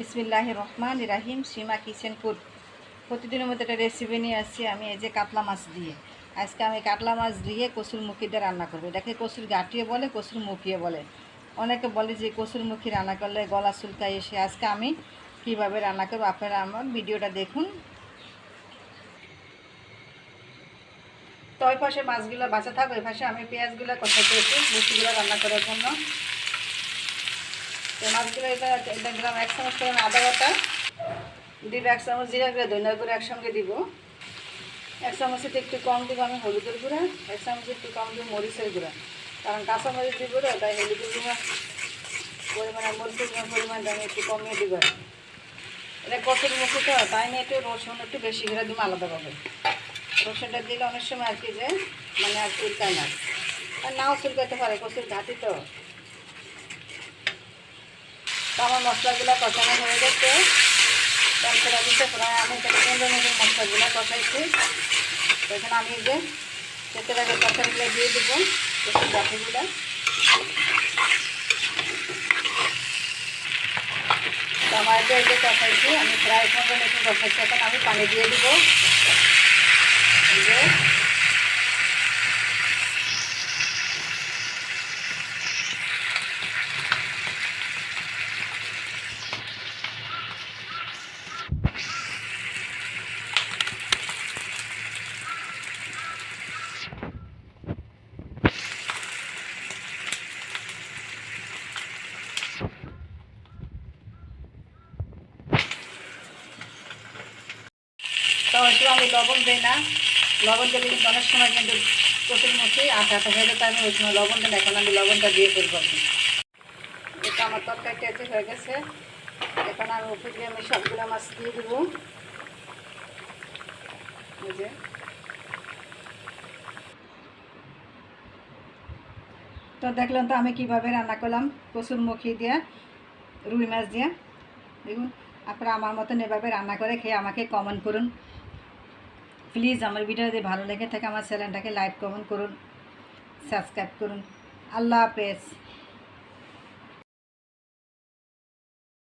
বিসমিল্লাহ রহমান রাহিম, সীমা কিচেন কুড প্রতিদিনের মধ্যে একটা রেসিপি নিয়ে আসছি আমি, এই যে কাতলা মাছ দিয়ে। আজকে আমি কাতলা মাছ দিয়ে কসুর মুখি দিয়ে রান্না করব। এটাকে কসুর গাঁটিয়ে বলে কসুর মুখিয়ে বলে। অনেকে বলে যে কসুর মুখি রান্না করলে গলা চুলকায় এসে। আজকে আমি কীভাবে রান্না করব আপনারা আমার ভিডিওটা দেখুন। তো ওই পাশে মাছগুলো বাঁচা থাকবে, ওই পাশে আমি পেঁয়াজগুলো কষা করেছি মুখিগুলো রান্না করার জন্য। তো এটা এটা এক চামচ আদা বাটা। দিব এক চামচ জিরা গুঁড়া, ধনিয়া গুঁড়া একসঙ্গে দিব। এক চামচের একটু কম দিব আমি হলুদের গুঁড়া এক একটু কম দিব মরিচের গুঁড়া। কারণ কাঁচা মরিচ দিব তাই হলুদের গুঁড়া পরিমাণে, মরিচের গুঁড়া পরিমাণটা আমি একটু কমিয়ে দিব। এটা কষের মুখে তাই নিয়ে একটু রসুন একটু বেশি করে দিব আলাদাভাবে রসুনটা দিলে অনেক সময় আর কি যে মানে আর চুলকায় না। আর নাও চুলকাতে পারে কষের ঘাটি তো। আমার মশলাগুলো কষানো হয়ে গেছে। তারপরে দিতে প্রায় আমি মিনিট মশলাগুলো কষাইছি। এখানে আমি যে তেতের আগে কষাগুলো দিয়ে দেবো আমার এই যে কষাইছি, আমি প্রায় পনেরো মিনিট কষাইছি এখন আমি পানি দিয়ে দেবো এই যে তো একটু আমি লবণ দিই না। লবণ দিলে কিন্তু অনেক সময় কিন্তু কচুর মুখে আটা আটা হয়ে যেতে আমি ওই সময় লবণ দিই এখন আমি লবণটা দিয়ে ফেলব আর কি। এটা আমার তরকারিটা এতে হয়ে গেছে। এখন আমি উপরে দিয়ে আমি সবগুলো মাছ দিয়ে দেবো। যে। তো দেখলাম তো আমি কীভাবে রান্না করলাম কচুর মুখি দিয়ে, রুই মাছ দিয়ে। দেখুন, আপনারা আমার মতন এভাবে রান্না করে খেয়ে আমাকে কমেন্ট করুন। প্লিজ আমার ভিডিও যদি ভালো লেগে থাকে, আমার চ্যানেলটাকে লাইক, কমেন্ট করুন, সাবস্ক্রাইব করুন। আল্লাহ হাফেজ।